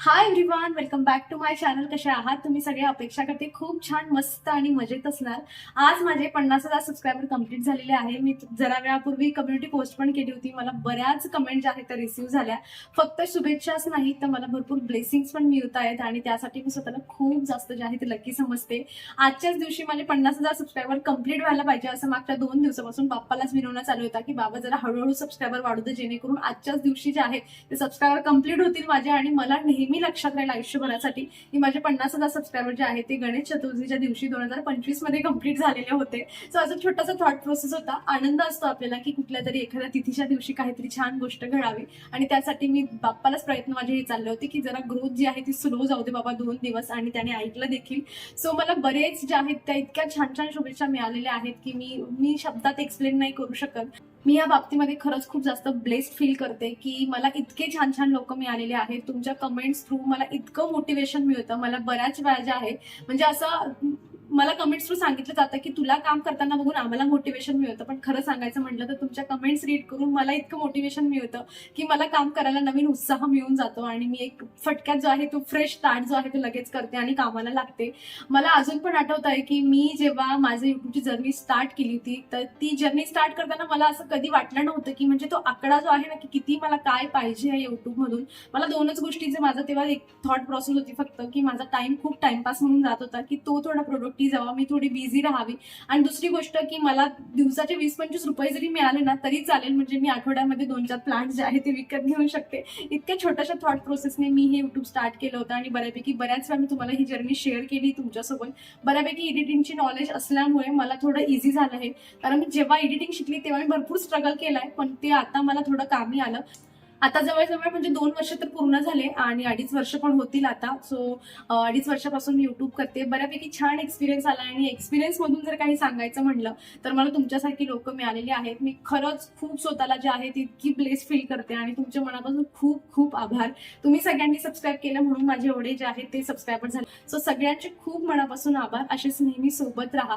Hi everyone welcome back to my channel कसे आहात? तुम्ही सगळे अपेक्षा करते खूप छान मस्त आणि मजेत असणार. आज माझे पन्नास हजार सबस्क्रायबर कंप्लीट झालेले आहे. मी जरा वेळापूर्वी कम्युनिटी पोस्ट पण केली होती. मला बऱ्याच कमेंट ज्या आहेत त्या रिसिव्ह झाल्या. फक्त शुभेच्छाच नाही तर मला भरपूर ब्लेसिंग्स पण मिळत आहेत आणि त्यासाठी मी स्वतःला खूप जास्त जे आहे ते लकी समजते. आजच्याच दिवशी माझे पन्नास हजार सबस्क्रायबर कंप्लीट व्हायला पाहिजे असं मागच्या दोन दिवसापासून बाप्पालाच विनवण्यात चालू होता की बाबा जरा हळूहळू सबस्क्रायबर वाढू दे जेणेकरून आजच्याच दिवशी जे आहे ते सबस्क्रायबर कंप्लीट होतील माझे आणि मला नेहमी लक्षात राहील आयुष्यभरासाठी. की माझे पन्नास हजार सबस्क्रायबर जे आहेत ते गणेश चतुर्थीच्या दिवशी दोन हजार पंचवीसमध्ये कंप्लीट झालेले होते. सो असा छोटासा थॉट प्रोसेस होता. आनंद असतो आपल्याला की कुठल्या तरी एखाद्या तिथीच्या दिवशी काहीतरी छान गोष्ट घडावी. आणि त्यासाठी मी बाप्पालाच प्रयत्न माझे हे चालले होते की जरा ग्रोथ जी आहे ती स्लो जाऊ दे बाबा दोन दिवस आणि त्याने ऐकलं देखील. सो मला बरेच जे आहेत त्या इतक्या छान छान शुभेच्छा मिळालेल्या आहेत की मी मी शब्दात एक्सप्लेन नाही करू शकत. मी या बाबतीमध्ये खरंच खूप जास्त ब्लेस्ड फील करते की मला इतके छान छान लोक मिळालेले आहेत. तुमच्या कमेंट्स थ्रू मला इतकं मोटिवेशन मिळतं. मला बऱ्याच वेळा ज्या आहे म्हणजे असं मला कमेंट्स थ्रू सांगितलं जातं की तुला काम करताना बघून आम्हाला मोटिवेशन मिळतं. पण खरं सांगायचं म्हटलं तर तुमच्या कमेंट्स रीड करून मला इतकं मोटिवेशन मिळतं की मला काम करायला नवीन उत्साह मिळून जातो आणि मी एक फटक्यात जो आहे तो फ्रेश स्टार्ट जो आहे तो लगेच करते आणि कामाला लागते. मला अजून पण आठवत आहे की मी जेव्हा माझं युट्यूबची जर्नी स्टार्ट केली होती तर ती जर्नी स्टार्ट करताना मला असं कधी वाटलं नव्हतं की म्हणजे तो आकडा जो आहे ना की किती मला काय पाहिजे या युट्यूबमधून मला दोनच गोष्टीचे माझं तेव्हा एक थॉट प्रोसेस होती फक्त की माझा टाइम खूप टाइमपास म्हणून जात होता की तो थोडा प्रोडक्ट प्रोडक्टिव्ह जावा मी थोडी बिझी राहावी. आणि दुसरी गोष्ट की मला दिवसाचे वीस पंचवीस रुपये जरी मिळाले ना तरी चालेल. म्हणजे मी आठवड्यामध्ये दोन चार प्लांट जे आहे ते विकत घेऊ शकते. इतक्या छोट्याशा थॉट प्रोसेसने मी हे युट्यूब स्टार्ट केलं होतं आणि बऱ्यापैकी बऱ्याच वेळा मी तुम्हाला ही जर्नी शेअर केली तुमच्यासोबत. बऱ्यापैकी एडिटिंगची नॉलेज असल्यामुळे मला थोडं इझी झालं आहे कारण मी जेव्हा एडिटिंग शिकली तेव्हा मी भरपूर स्ट्रगल केलाय पण ते आता मला थोडं कामी आलं. आता जवळजवळ म्हणजे दोन वर्ष तर पूर्ण झाले आणि अडीच वर्ष पण होतील आता. सो अडीच वर्षापासून मी युट्यूब करते. बऱ्यापैकी छान एक्सपिरियन्स आला आणि एक्सपिरियन्स मधून जर काही सांगायचं म्हणलं तर मला तुमच्यासारखी लोक मिळालेली आहेत. मी खरंच खूप स्वतःला जे आहे ती इतकी ब्लेस फील करते आणि तुमच्या मनापासून खूप खूप आभार. तुम्ही सगळ्यांनी सबस्क्राईब केलं म्हणून माझे एवढे जे आहेत ते सबस्क्रायबर झाले. सो सगळ्यांचे खूप मनापासून आभार. असेच नेहमी सोबत राहा.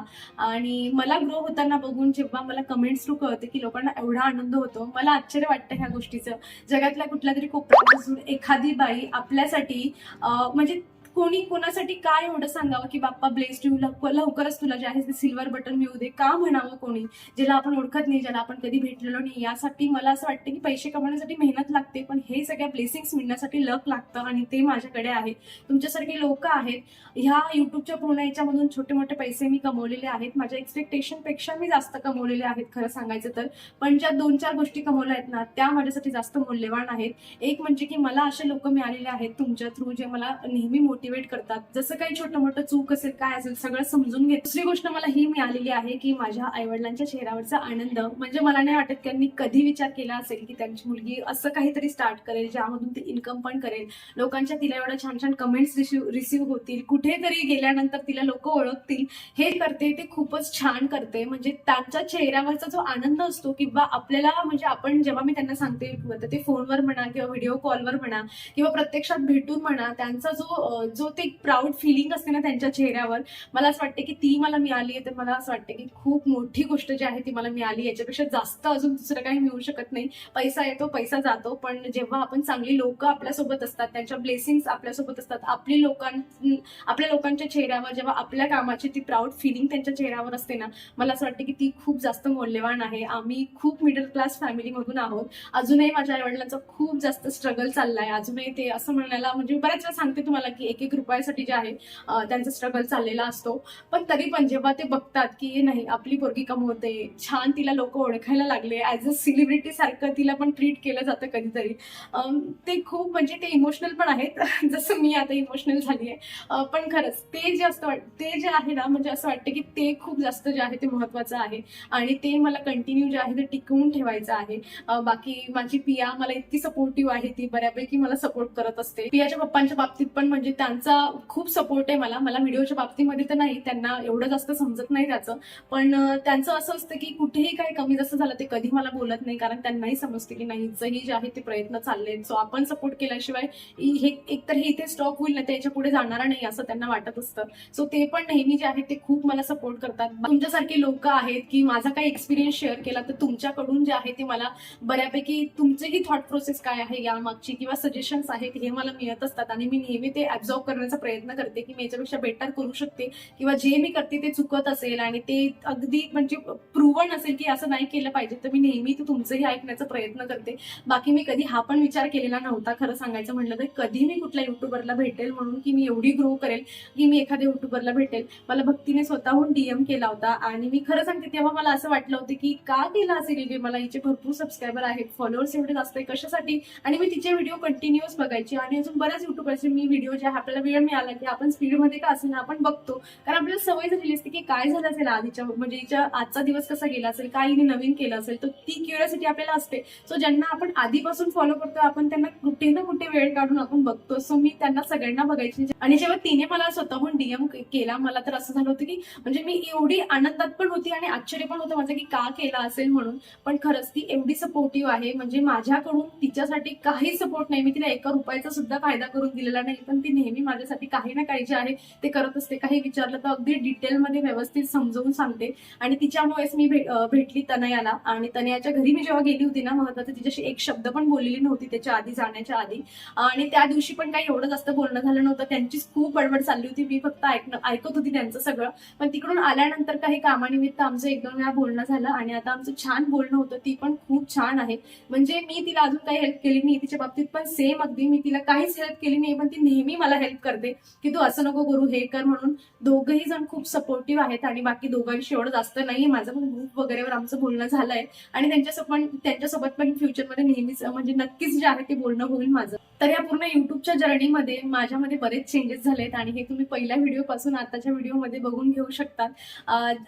आणि मला ग्रो होताना बघून जेव्हा मला कमेंट्स थ्रू कळते की लोकांना एवढा आनंद होतो. मला आश्चर्य वाटतं ह्या गोष्टीचं. जगातल्या कुठल्या तरी कोपऱ्यात बसून एखादी बाई आपल्यासाठी म्हणजे कोणी कोणासाठी काय एवढं सांगावं की बाप्पा ब्लेस्ड यू लवकरच तुला जे आहे ते सिल्वर बटन मिळू दे. का म्हणावं कोणी? ज्याला आपण ओळखत नाही ज्याला आपण कधी भेटलेलो नाही यासाठी मला असं वाटतं की पैसे कमवण्यासाठी मेहनत लागते पण हे सगळ्या ब्लेसिंग्स मिळण्यासाठी लक लागतं आणि ते माझ्याकडे आहे. तुमच्यासारखे लोक आहेत. ह्या युट्यूबच्या पूर्ण याच्यामधून छोटे मोठे पैसे मी कमवलेले आहेत. माझ्या एक्सपेक्टेशनपेक्षा मी जास्त कमवलेले आहेत खरं सांगायचं तर. पण ज्या दोन चार गोष्टी कमवल्या आहेत ना त्या माझ्यासाठी जास्त मौल्यवान आहेत. एक म्हणजे की मला असे लोक मिळालेले आहेत तुमच्या थ्रू जे मला नेहमी मोटिवेट करतात. जसं काही छोटं मोठं चूक असेल काय असेल सगळं समजून घेत. दुसरी गोष्ट मला ही मिळालेली आहे की माझ्या आईवडिलांच्या चेहऱ्यावरचा आनंद. म्हणजे मला नाही वाटत की त्यांनी कधी विचार केला असेल की त्यांची मुलगी असं काहीतरी स्टार्ट करेल ज्यामधून ती इन्कम पण करेल. लोकांच्या तिला एवढ्या छान छान कमेंट्स रिसिव्ह रिसिव्ह होतील. कुठेतरी गेल्यानंतर तिला लोक ओळखतील. हे करते ते खूपच छान करते. म्हणजे त्यांच्या चेहऱ्यावरचा जो आनंद असतो किंवा आपल्याला म्हणजे आपण जेव्हा मी त्यांना सांगते ते फोनवर म्हणा किंवा व्हिडिओ कॉलवर म्हणा किंवा प्रत्यक्षात भेटून म्हणा त्यांचा जो जो ते प्राऊड फिलिंग असते ना त्यांच्या चेहऱ्यावर मला असं वाटतं की ती मला मिळाली आहे तर मला असं वाटतं की खूप मोठी गोष्ट जी आहे ती मला मिळाली याच्यापेक्षा जास्त अजून दुसरं काही मिळू शकत नाही. पैसा येतो पैसा जातो पण जेव्हा आपण चांगली लोक आपल्यासोबत असतात त्यांच्या ब्लेसिंग्स आपल्यासोबत असतात आपली लोकां आपल्या लोकांच्या चेहऱ्यावर जेव्हा आपल्या कामाची ती प्राऊड फिलिंग त्यांच्या चेहऱ्यावर असते ना मला असं वाटतं की ती खूप जास्त मौल्यवान आहे. आम्ही खूप मिडल क्लास फॅमिलीमधून आहोत. अजूनही माझ्या आईवडिलांचा खूप जास्त स्ट्रगल चाललाय. अजूनही ते असं म्हणायला म्हणजे बऱ्याच वेळा सांगते तुम्हाला की एक एक रुपयासाठी जे आहे त्यांचा स्ट्रगल चाललेला असतो. पण तरी पण जेव्हा ते बघतात की नाही आपली पोरगी कमवते छान तिला लोक ओळखायला लागले ऍज अ सेलिब्रिटी सारखं तिला पण ट्रीट केलं जातं कधीतरी. ते खूप म्हणजे ते इमोशनल पण आहेत. जसं मी आता इमोशनल झाली आहे. पण खरंच ते जे असतं ते जे आहे ना म्हणजे असं वाटतं की ते खूप जास्त जे आहे ते महत्वाचं आहे. आणि ते मला कंटिन्यू जे आहे ते टिकवून ठेवायचं आहे. बाकी माझी पिया मला इतकी सपोर्टिव्ह आहे ती बऱ्यापैकी मला सपोर्ट करत असते. पियाच्या पप्पांच्या बाबतीत पण म्हणजे त्या- त्यांचा खूप सपोर्ट आहे मला. मला व्हिडिओच्या बाबतीमध्ये तर नाही त्यांना एवढं जास्त समजत नाही त्याचं. पण त्यांचं असं असतं की कुठेही काही कमी जास्त झालं ते कधी मला बोलत नाही कारण त्यांनाही समजते की नाही हिचंही जे आहे ते प्रयत्न चालले सो आपण सपोर्ट केल्याशिवाय हे एकतर हे इथे स्टॉप होईल ना त्याच्या पुढे जाणारा नाही असं त्यांना वाटत असतं. सो ते पण नेहमी जे आहेत ते खूप मला सपोर्ट करतात. तुमच्यासारखे लोक आहेत की माझा काही एक्सपिरियन्स शेअर केला तर तुमच्याकडून जे आहे ते मला बऱ्यापैकी तुमचेही थॉट प्रोसेस काय आहे यामागची किंवा सजेशन्स आहेत हे मला मिळत असतात. आणि मी नेहमी ते जॉब करण्याचा प्रयत्न करते की मी याच्यापेक्षा बेटर करू शकते. किंवा जे मी करते ते चुकत असेल आणि ते अगदी म्हणजे प्रूव्हन असेल की असं नाही केलं पाहिजे तर मी नेहमी ते तुमचंही ऐकण्याचा प्रयत्न करते. बाकी मी कधी हा पण विचार केलेला नव्हता खरं सांगायचं म्हटलं तर कधी मी कुठल्या युट्यूबरला भेटेल म्हणून की मी एवढी ग्रो करेल की मी एखाद्या युट्यूबरला भेटेल. मला भक्तीने स्वतःहून डीएम केला होता आणि मी खरं सांगते तेव्हा मला असं वाटलं होतं की का केला असेल हिने मला हिचे भरपूर सबस्क्रायबर आहेत फॉलोअर्स एवढे जास्त आहे कशासाठी? आणि मी तिचे व्हिडिओ कंटिन्युअस बघायची आणि अजून बऱ्याच युट्यूबरचे मी व्हिडिओ जे आपल्याला वेळ मिळाला की आपण स्पीडमध्ये का असेल ना आपण बघतो. कारण आपल्याला सवय झालेली असते की काय झालं असेल आधीच्या म्हणजे आजचा दिवस कसा गेला असेल काय हिने नवीन केलं असेल तर ती क्युरियोसिटी आपल्याला असते. सो ज्यांना आपण आधीपासून फॉलो करतो आपण त्यांना कुठे ना कुठे वेळ काढून आपण बघतो. सो मी त्यांना सगळ्यांना बघायची म्हणजे, आणि जेव्हा तिने मला स्वतःहून डीएम केला मला तर असं झालं होतं की म्हणजे मी एवढी आनंदात पण होती आणि आश्चर्य पण होतं माझं की का केला असेल म्हणून. पण खरंच ती एवढी सपोर्टिव्ह आहे म्हणजे माझ्याकडून तिच्यासाठी काही सपोर्ट नाही. मी तिला एका रुपयाचा सुद्धा फायदा करून दिलेला नाही पण ती नेहमी माझ्यासाठी काही ना काही जे आहे ते करत असते. काही विचारलं तर अगदी डिटेलमध्ये व्यवस्थित समजवून सांगते. आणि तिच्यामुळेच मी भेटली तनयाला. आणि तनयाच्या घरी मी जेव्हा गेली होती ना महत्वाचं तिच्याशी एक शब्द पण बोललेली नव्हती त्याच्या आधी जाण्याच्या आधी. आणि त्या दिवशी पण काही एवढं जास्त बोलणं झालं नव्हतं. त्यांचीच खूप बडबड चालली होती. मी फक्त ऐकणं ऐकत होती त्यांचं सगळं. पण तिकडून आल्यानंतर काही कामानिमित्त आमचं एक दोन वेळा बोलणं झालं. आणि आता आमचं छान बोलणं होतं. ती पण खूप छान आहे. म्हणजे मी तिला अजून काही हेल्प केली नाही तिच्या बाबतीत. पण सेम अगदी मी तिला काहीच हेल्प केली नाही. पण ती नेहमी मला हेल्प करते की तू असं नको करू हे कर म्हणून दोघंही जण खूप सपोर्टिव्ह आहेत आणि बाकी दोघांशी एवढं जास्त नाही माझं पण ग्रुप वगैरेवर आमचं बोलणं झालंय आणि त्यांच्यासोबत पण त्यांच्यासोबत पण फ्युचरमध्ये नेहमीच म्हणजे नक्कीच जे आहे ते बोलणं होईल माझं. तर या पूर्ण युट्यूबच्या जर्नीमध्ये माझ्यामध्ये बरेच चेंजेस झालेत आणि हे तुम्ही पहिल्या व्हिडिओ पासून आताच्या व्हिडिओमध्ये बघून घेऊ शकतात.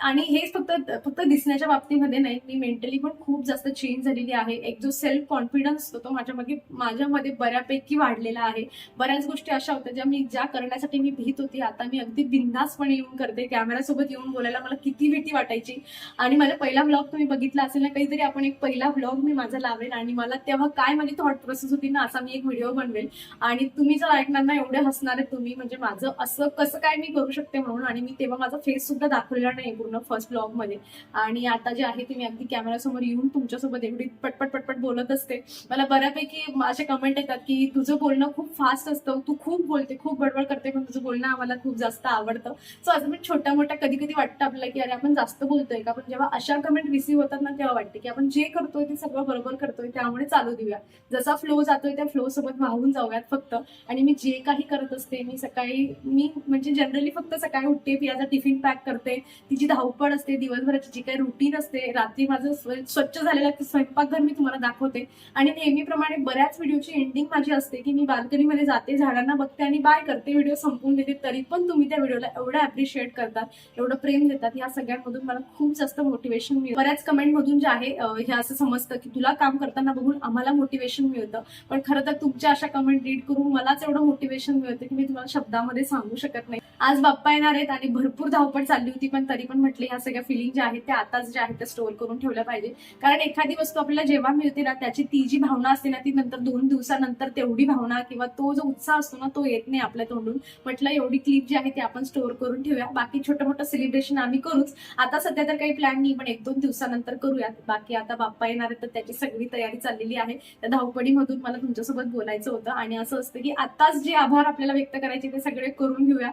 आणि हेच फक्त फक्त दिसण्याच्या बाबतीमध्ये नाही मी मेंटली पण खूप जास्त चेंज झालेली आहे. एक जो सेल्फ कॉन्फिडन्स असतो तो माझ्यामध्ये माझ्यामध्ये बऱ्यापैकी वाढलेला आहे. बऱ्याच गोष्टी अशा होत्या ज्या मी ज्या करण्यासाठी मी भीत होती आता मी अगदी बिंदासपणे येऊन करते. कॅमेरासोबत येऊन बोलायला मला किती भीती वाटायची. आणि माझा पहिला ब्लॉग तुम्ही बघितला असेल ना काहीतरी आपण एक पहिला ब्लॉग मी माझा लावेल आणि मला तेव्हा काय माझी थॉट प्रोसेस होती ना असा मी एक व्हिडिओ बनवेल. आणि तुम्ही जर ऐकणार ना एवढे हसणार आहे तुम्ही म्हणजे माझं असं कसं काय मी करू शकते म्हणून आणि मी तेव्हा माझा फेस सुद्धा दाखवलेला नाही पूर्ण फर्स्ट ब्लॉगमध्ये. आणि आता जे आहे ते मी अगदी कॅमेरासमोर येऊन तुमच्यासोबत एवढी पटपट पटपट बोलत असते. मला बऱ्यापैकी असे कमेंट येतात की तुझं बोलणं खूप फास्ट असतं तू खूप बोलते. खूप बडबड करते पण तुझं बोलणं आम्हाला खूप जास्त आवडतं. सो असं पण छोट्या मोठ्या कधी कधी वाटतं आपल्याला की अरे आपण जास्त बोलतोय का? पण जेव्हा अशा कमेंट रिसीव्ह होतात ना तेव्हा वाटते की आपण जे करतोय ते सगळं बरोबर करतोय त्यामुळे चालू देऊया. जसा फ्लो जातोय त्या फ्लो सोबत वाहून जाऊयात फक्त. आणि मी जे काही करत असते मी सकाळी मी म्हणजे जनरली फक्त सकाळी उठते पियाचा टिफिन पॅक करते. तिची धावपळ असते दिवसभराची जी काही रुटीन असते रात्री माझं स्वच्छ झालेलं स्वयंपाकघर मी तुम्हाला दाखवते. आणि नेहमीप्रमाणे बऱ्याच व्हिडिओची एंडिंग माझी असते की मी बाल्कनीमध्ये जाते झाडांना बघते आणि बाय करते व्हिडिओ संपून देते तरी पण तुम्ही त्या व्हिडिओला एवढं अप्रिशिएट करतात एवढं प्रेम देतात या सगळ्यांमधून मला खूप जास्त मोटिवेशन मिळतं. बऱ्याच कमेंट मधून जे आहे हे असं समजतं की तुला काम करताना बघून आम्हाला मोटिवेशन मिळतं. पण खरं तर तुमच्या अशा कमेंट रीड करून मलाच एवढं मोटिवेशन मिळतं की मी तुम्हाला शब्दामध्ये सांगू शकत नाही. आज बाप्पा येणार आहेत आणि भरपूर धावपळ चालली होती पण तरी पण म्हटले ह्या सगळ्या फिलिंग ज्या आहेत त्या आताच ज्या आहेत त्या स्टोअर करून ठेवल्या पाहिजे. कारण एखादी वस्तू आपल्याला जेव्हा मिळते ना त्याची ती जी भावना असते ना ती नंतर दोन दिवसानंतर तेवढी भावना किंवा तो जो उत्साह असतो ना तो येत नाही. आपल्या तोंडून. म्हटलं एवढी क्लिप जी आहे ती आपण स्टोअर करून ठेवूया. बाकी छोटं मोठं सेलिब्रेशन आम्ही करूच. आता सध्या तर काही प्लॅन नाही पण एक दोन दिवसानंतर करूयात. बाकी आता बाप्पा येणार आहे तर त्याची सगळी तयारी चाललेली आहे. त्या धावपळीमधून मला तुमच्यासोबत बोलायचं होतं. आणि असं असतं की आताच जे आभार आपल्याला व्यक्त करायचे ते सगळे करून घेऊया.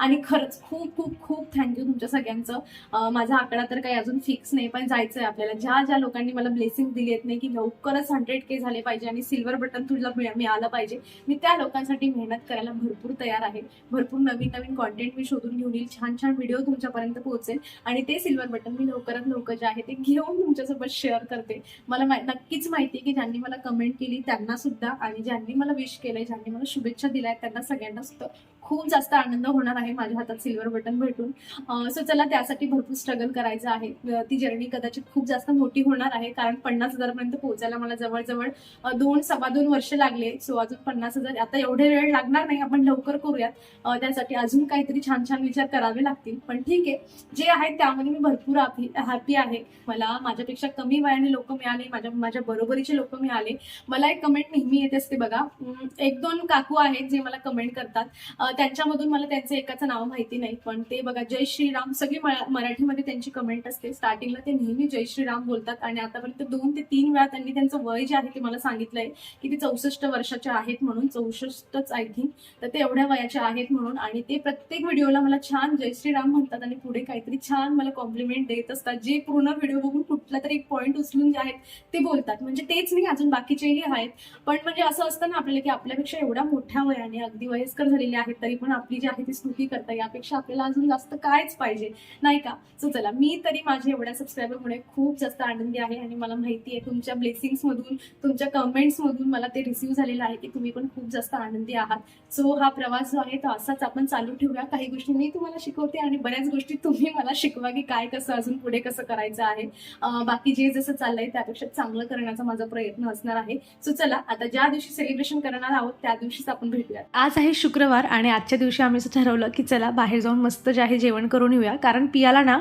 आणि खरंच खूप खूप खूप थँक्यू तुमच्या सगळ्यांचं. माझा आकडा तर काही अजून फिक्स नाही पण जायचं आहे आपल्याला. ज्या ज्या लोकांनी मला ब्लेसिंग दिली आहेत नाही की लवकरच हंड्रेड के झाले पाहिजे आणि सिल्वर बटन तुला मिळालं पाहिजे मी त्या लोकांसाठी मेहनत करायला भरपूर तयार आहे. भरपूर नवीन नवीन कॉन्टेंट मी शोधून घेऊन येईल. छान छान व्हिडिओ तुमच्यापर्यंत पोहोचेल. आणि ते सिल्वर बटन मी लवकरात लवकर जे आहे ते घेऊन तुमच्यासोबत शेअर करते. मला नक्कीच माहिती आहे की ज्यांनी मला कमेंट केली त्यांना सुद्धा आणि ज्यांनी मला विश केलंय ज्यांनी मला शुभेच्छा दिल्या आहेत त्यांना सगळ्यांना सुद्धा खूप जास्त आनंद होणार आहे माझ्या हातात सिल्वर बटन भेटून. सो चला त्यासाठी भरपूर स्ट्रगल करायचं आहे. ती जर्नी कदाचित खूप जास्त मोठी होणार आहे कारण पन्नास हजारपर्यंत पोहोचायला मला जवळजवळ दोन सव्वा दोन वर्ष लागले. सो अजून पन्नास हजार आता एवढे वेळ लागणार नाही आपण लवकर करूयात. त्यासाठी अजून काहीतरी छान छान विचार करावे लागतील. पण ठीक आहे जे आहे त्यामध्ये मी भरपूर हॅपी आहे. मला माझ्यापेक्षा कमी वयाने लोक मिळाले माझ्या माझ्या बरोबरीचे लोक मिळाले. मला एक कमेंट नेहमी येत असते बघा. एक दोन काकू आहेत जे मला कमेंट करतात. त्यांच्यामधून मला त्यांचं एकाचं नाव माहिती नाही पण ते बघा जय श्रीराम सगळी मरा- मराठीमध्ये त्यांची कमेंट असते. स्टार्टिंगला ते नेहमी जय श्रीराम बोलतात आणि आतापर्यंत दोन ते तीन वेळा त्यांनी त्यांचं वय जे आहे ते मला सांगितलंय की ते चौसष्ट वर्षाचे आहेत म्हणून चौसष्टच आय थिंक तर ते एवढ्या वयाचे आहेत म्हणून आणि ते प्रत्येक व्हिडिओला मला छान जय श्रीराम म्हणतात आणि पुढे काहीतरी छान मला कॉम्प्लिमेंट देत असतात. जे पूर्ण व्हिडिओ बघून कुठला तरी एक पॉईंट उचलून जे आहेत ते बोलतात. म्हणजे तेच नाही अजून बाकीचेही आहेत. पण म्हणजे असं असतं ना आपल्याला की आपल्यापेक्षा एवढ्या मोठ्या वयाने अगदी वयस्कर झालेले आहेत तरी पण आपली जी आहे ती स्तुती करता यापेक्षा आपल्याला अजून जास्त कायच पाहिजे. नाही का? सो चला मी तरी माझ्या एवढ्या सबस्क्रायबरमुळे खूप जास्त आनंदी आहे आणि मला माहिती आहे तुमच्या ब्लेसिंग्स मधून तुमच्या कमेंट्स मधून मला ते रिसिव्ह झालेलं आहे की तुम्ही पण खूप जास्त आनंदी आहात. सो हा प्रवास जो आहे तो असाच आपण चालू ठेवूया. काही गोष्टी मी तुम्हाला शिकवते आणि बऱ्याच गोष्टी तुम्ही मला शिकवा की काय कसं अजून पुढे कसं करायचं आहे. बाकी जे जसं चाललंय त्यापेक्षा चांगलं करण्याचा माझा प्रयत्न असणार आहे. सो चला आता ज्या दिवशी सेलिब्रेशन करणार आहोत त्या दिवशीच आपण भेटूयात. आज आहे शुक्रवार आणि आजच्या दिवशी आम्ही असं ठरवलं की चला बाहेर जाऊन मस्त जे आहे जेवण करून येऊया. कारण पियाला ना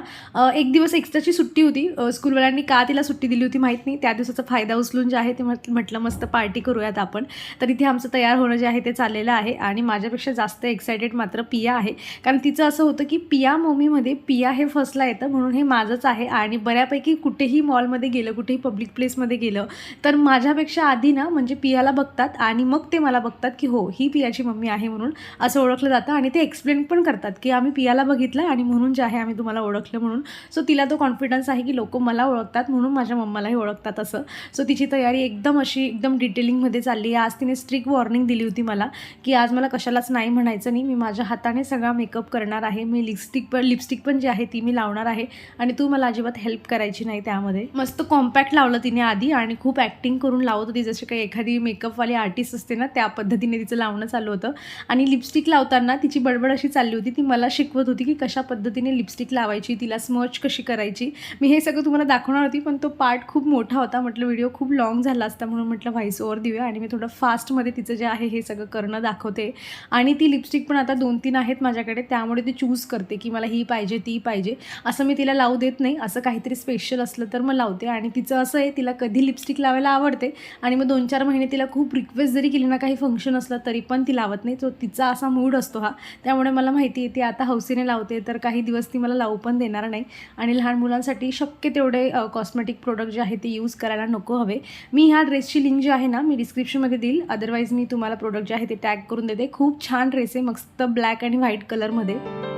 एक दिवस एक्स्ट्राची सुट्टी होती. स्कूलवाल्यांनी का तिला सुट्टी दिली होती माहीत नाही. त्या दिवसाचा फायदा उचलून जे आहे ते म्हटलं मस्त पार्टी करूयात आपण. तर इथे आमचं तयार होणं जे आहे ते चाललेलं आहे आणि माझ्यापेक्षा जास्त एक्सायटेड मात्र पिया आहे. कारण तिचं असं होतं की पिया मम्मीमध्ये पिया हे फसला येतं म्हणून हे माझंच आहे आणि बऱ्यापैकी कुठेही मॉलमध्ये गेलं कुठेही पब्लिक प्लेसमध्ये गेलं तर माझ्यापेक्षा आधी ना म्हणजे पियाला बघतात आणि मग ते मला बघतात की हो ही पियाची मम्मी आहे म्हणून असं ओळखलं जातं आणि ते एक्सप्लेन पण करतात की आम्ही पियाला बघितलं आणि म्हणून जे आहे आम्ही तुम्हाला ओळखलं म्हणून. सो तिला तो कॉन्फिडन्स आहे की लोक मला ओळखतात म्हणून माझ्या मम्मालाही ओळखतात असं. सो तिची तयारी एकदम अशी एकदम डिटेलिंगमध्ये चालली आहे. आज तिने स्ट्रिक्ट वॉर्निंग दिली होती मला की आज मला कशालाच नाही म्हणायचं नाही. मी माझ्या हाताने सगळा मेकअप करणार आहे. मी लिपस्टिक पण लिपस्टिक पण जी आहे ती मी लावणार आहे आणि तू मला अजिबात हेल्प करायची नाही त्यामध्ये. मस्त कॉम्पॅक्ट लावलं तिने आधी आणि खूप ॲक्टिंग करून लावत होती. जशी काही एखादी मेकअपवाली आर्टिस्ट असते ना त्या पद्धतीने तिचं लावणं चालू होतं. आणि लिपस्टिक लावताना तिची बडबड अशी चालली होती ती मला शिकवत होती की कशा पद्धतीने लिपस्टिक लावायची तिला स्मच कशी करायची. मी हे सगळं तुम्हाला दाखवणार होती पण तो पार्ट खूप मोठा होता. म्हटलं व्हिडिओ खूप लॉंग झाला असता म्हणून म्हटलं व्हाईस ओवर देऊया. आणि मी थोडं फास्टमध्ये तिचं जे आहे हे सगळं करणं दाखवते. आणि ती लिपस्टिक पण आता दोन तीन आहेत माझ्याकडे त्यामुळे ती चूज करते की मला ही पाहिजे ती पाहिजे. असं मी तिला लावू देत नाही. असं काहीतरी स्पेशल असलं तर मग लावते. आणि तिचं असं आहे तिला कधी लिपस्टिक लावायला आवडते. आणि मग दोन चार महिने तिला खूप रिक्वेस्ट जरी केली ना काही फंक्शन असलं तरी पण ती लावत नाही. तो तिचा असा मूड असतो हा. त्यामुळे मला माहिती आहे ती आता हौसेने लावते तर काही दिवस ती मला लावू पण देणार नाही. आणि लहान मुलांसाठी शक्य तेवढे कॉस्मेटिक प्रोडक्ट जे आहे ते यूज करायला नको हवे. मी ह्या ड्रेसची लिंक जी आहे ना मी डिस्क्रिप्शनमध्ये देईल. अदरवाईज मी तुम्हाला प्रोडक्ट जे आहे ते टॅग करून देते. खूप छान ड्रेस आहे मस्त ब्लॅक आणि व्हाईट कलरमध्ये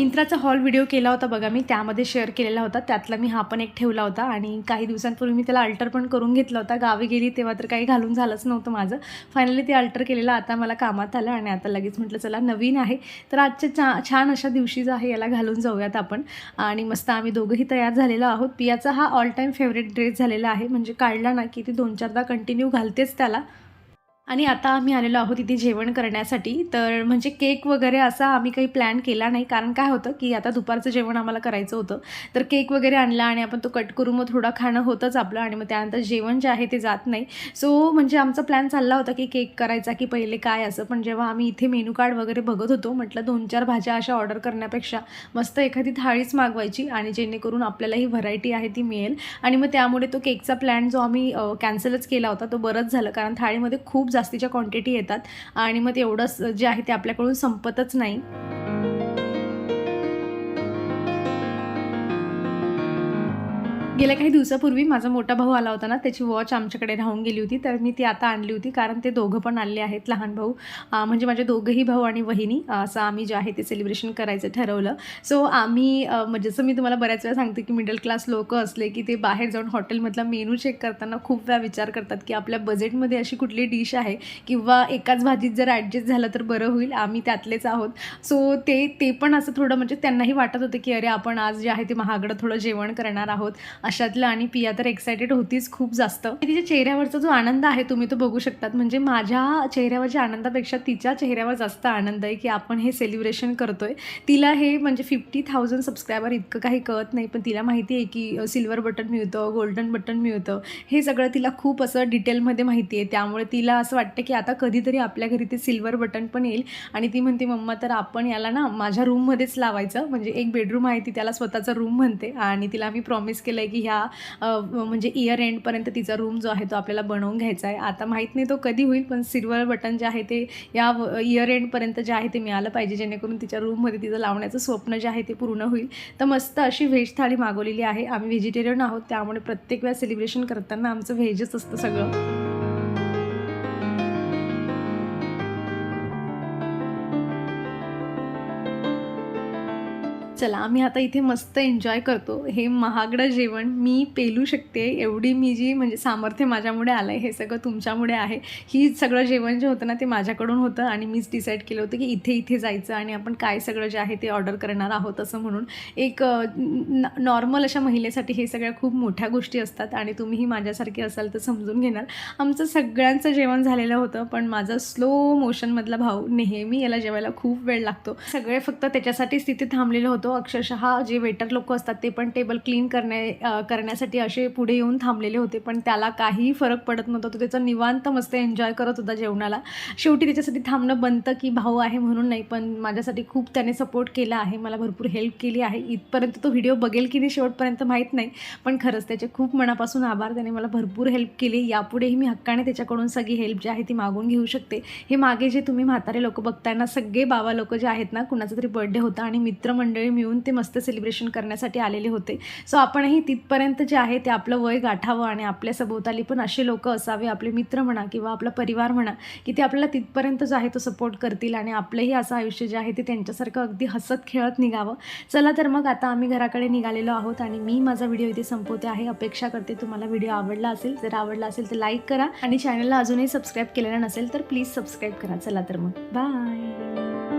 मिंत्राचा हॉल व्हिडिओ केला होता बघा मी त्यामध्ये शेअर केलेला होता. त्यातला मी हा पण एक ठेवला होता आणि काही दिवसांपूर्वी मी त्याला अल्टर पण करून घेतला होता. गावी गेली तेव्हा तर काही घालून झालंच नव्हतं माझं. फायनली ते अल्टर केलेलं आता मला कामात आलं आणि आता लगेच म्हटलं चला नवीन आहे. तर आजच्या चा छान अशा दिवशी जो आहे याला घालून जाऊयात आपण. आणि मस्त आम्ही दोघंही तयार झालेलो आहोत. पियाचा हा ऑल टाईम फेवरेट ड्रेस झालेला आहे. म्हणजे काढला ना की ती दोन चारदा कंटिन्यू घालतेच त्याला. आणि आता आम्ही आलेलो आहोत इथे जेवण करण्यासाठी. तर म्हणजे केक वगैरे असा आम्ही काही प्लॅन केला नाही. कारण काय होतं की आता दुपारचं जेवण आम्हाला करायचं होतं. तर केक वगैरे आणला आणि आपण तो कट करून मग थोडं खाणं होतंच आपलं आणि मग त्यानंतर जेवण जे आहे ते जात नाही. सो म्हणजे आमचा प्लॅन चालला होता की केक करायचा की पहिले काय असं. पण जेव्हा आम्ही इथे मेनू कार्ड वगैरे बघत होतो म्हटलं दोन चार भाज्या अशा ऑर्डर करण्यापेक्षा मस्त एखादी थाळीच मागवायची आणि जेणेकरून आपल्याला ही व्हरायटी आहे ती मिळेल. आणि मग त्यामुळे तो केकचा प्लॅन जो आम्ही कॅन्सलच केला होता तो बरंच झालं. कारण थाळीमध्ये खूप जास्तीच्या क्वांटिटी येतात. आणि मग तेवढंच जे आहे ते आपल्याकडून संपतच नाही. गेल्या काही दिवसापूर्वी माझा मोठा भाऊ आला होता ना त्याची वॉच आमच्याकडे राहून गेली होती तर मी ती आता आणली होती कारण ते दोघं पण आणले आहेत लहान भाऊ. म्हणजे माझे दोघंही भाऊ आणि वहिनी असं आम्ही जे आहे ते सेलिब्रेशन करायचं ठरवलं. सो आम्ही म्हणजे जसं मी तुम्हाला बऱ्याच वेळा सांगते की मिडल क्लास लोक असले की ते बाहेर जाऊन हॉटेलमधला मेनू चेक करताना खूप वेळा विचार करतात की आपल्या बजेटमध्ये अशी कुठली डिश आहे किंवा एकाच भाजीत जर ॲडजस्ट झालं तर बरं होईल आम्ही त्यातलेच आहोत. सो ते ते पण असं थोडं म्हणजे त्यांनाही वाटत होतं की अरे आपण आज जे आहे ते महागडं थोडं जेवण करणार आहोत. अशातलं आणि पिया तर एक्सायटेड होतीच खूप जास्त. तिच्या चेहऱ्यावरचा जो आनंद आहे तुम्ही तो बघू शकतात. म्हणजे माझ्या चेहऱ्यावरच्या आनंदापेक्षा तिच्या चेहऱ्यावर जास्त आनंद आहे की आपण हे सेलिब्रेशन करतोय. तिला हे म्हणजे फिफ्टी थाउजंड सबस्क्रायबर इतकं काही कळत नाही पण तिला माहिती आहे की सिल्वर बटन मिळतं गोल्डन बटन मिळतं. हे सगळं तिला खूप असं डिटेलमध्ये माहिती आहे. त्यामुळे तिला असं वाटतं की आता कधीतरी आपल्या घरी ते सिल्वर बटन पण येईल. आणि ती म्हणते मम्मा तर आपण याला ना माझ्या रूममध्येच लावायचं. म्हणजे एक बेडरूम आहे ती त्याला स्वतःचा रूम म्हणते. आणि तिला आम्ही प्रॉमिस केलं आहे की ह्या म्हणजे इयर एंडपर्यंत तिचा रूम जो आहे तो आपल्याला बनवून घ्यायचा आहे. आता माहीत नाही तो कधी होईल पण सिल्वर बटन जे आहे ते या इयर एंडपर्यंत जे आहे ते मिळालं पाहिजे जेणेकरून तिच्या रूममध्ये तिचं लावण्याचं स्वप्न जे आहे ते पूर्ण होईल. तर मस्त अशी व्हेज थाळी मागवलेली आहे. आम्ही व्हेजिटेरियन आहोत त्यामुळे प्रत्येक वेळा सेलिब्रेशन करताना आमचं व्हेजच असतं सगळं. चला आम्ही आता इथे मस्त एन्जॉय करतो. हे महागडं जेवण मी पेलू शकते. एवढी मी जी म्हणजे सामर्थ्य माझ्यामुळे आलं आहे हे सगळं तुमच्यामुळे आहे. ही सगळं जेवण जे होतं ना ते माझ्याकडून होतं आणि मीच डिसाईड केलं होतं की इथे इथे जायचं आणि आपण काय सगळं जे आहे ते ऑर्डर करणार आहोत असं म्हणून. एक नॉर्मल अशा महिलेसाठी हे सगळ्या खूप मोठ्या गोष्टी असतात आणि तुम्हीही माझ्यासारखे असाल तर समजून घेणार. आमचं सगळ्यांचं जेवण झालेलं होतं पण माझा स्लो मोशनमधला भाऊ नेहमी याला जेवायला खूप वेळ लागतो. सगळे फक्त त्याच्यासाठीच तिथे थांबलेलं होतं. अक्षरशः जे वेटर लोक असतात ते पण टेबल क्लीन करण्या करण्यासाठी असे पुढे येऊन थांबलेले होते पण त्याला काहीही फरक पडत नव्हता. तो त्याचा निवांत मस्त एन्जॉय करत होता जेवणाला. शेवटी त्याच्यासाठी थांबणं बनतं की भाऊ आहे म्हणून नाही पण माझ्यासाठी खूप त्याने सपोर्ट केला आहे. मला भरपूर हेल्प केली आहे. इथपर्यंत तो व्हिडिओ बघेल की नाही शेवटपर्यंत माहीत नाही पण खरंच त्याचे खूप मनापासून आभार. त्याने मला भरपूर हेल्प केली. यापुढेही मी हक्काने त्याच्याकडून सगळी हेल्प जी आहे ती मागून घेऊ शकते. हे मागे जे तुम्ही म्हातारे लोक बघताय ना सगळे बाबा लोक जे आहेत ना कुणाचा तरी बर्थडे होता आणि मित्रमंडळी मिळून ते मस्त सेलिब्रेशन करण्यासाठी आलेले होते. सो आपणही तिथपर्यंत जे आहे ते आपलं वय गाठावं आणि आपल्या सभोवताली पण असे लोक असावे आपले मित्र म्हणा किंवा आपला परिवार म्हणा की ते आपल्याला तिथपर्यंत जो आहे तो सपोर्ट करतील आणि आपलंही असं आयुष्य जे आहे ते त्यांच्यासारखं अगदी हसत खेळत निघावं. चला तर मग आता आम्ही घराकडे निघालेलो आहोत आणि मी माझा व्हिडिओ इथे संपवते आहे. अपेक्षा करते तुम्हाला व्हिडिओ आवडला असेल जर आवडला असेल तर लाईक करा आणि चॅनलला अजूनही सबस्क्राईब केलेलं नसेल तर प्लीज सबस्क्राईब करा. चला तर मग. बाय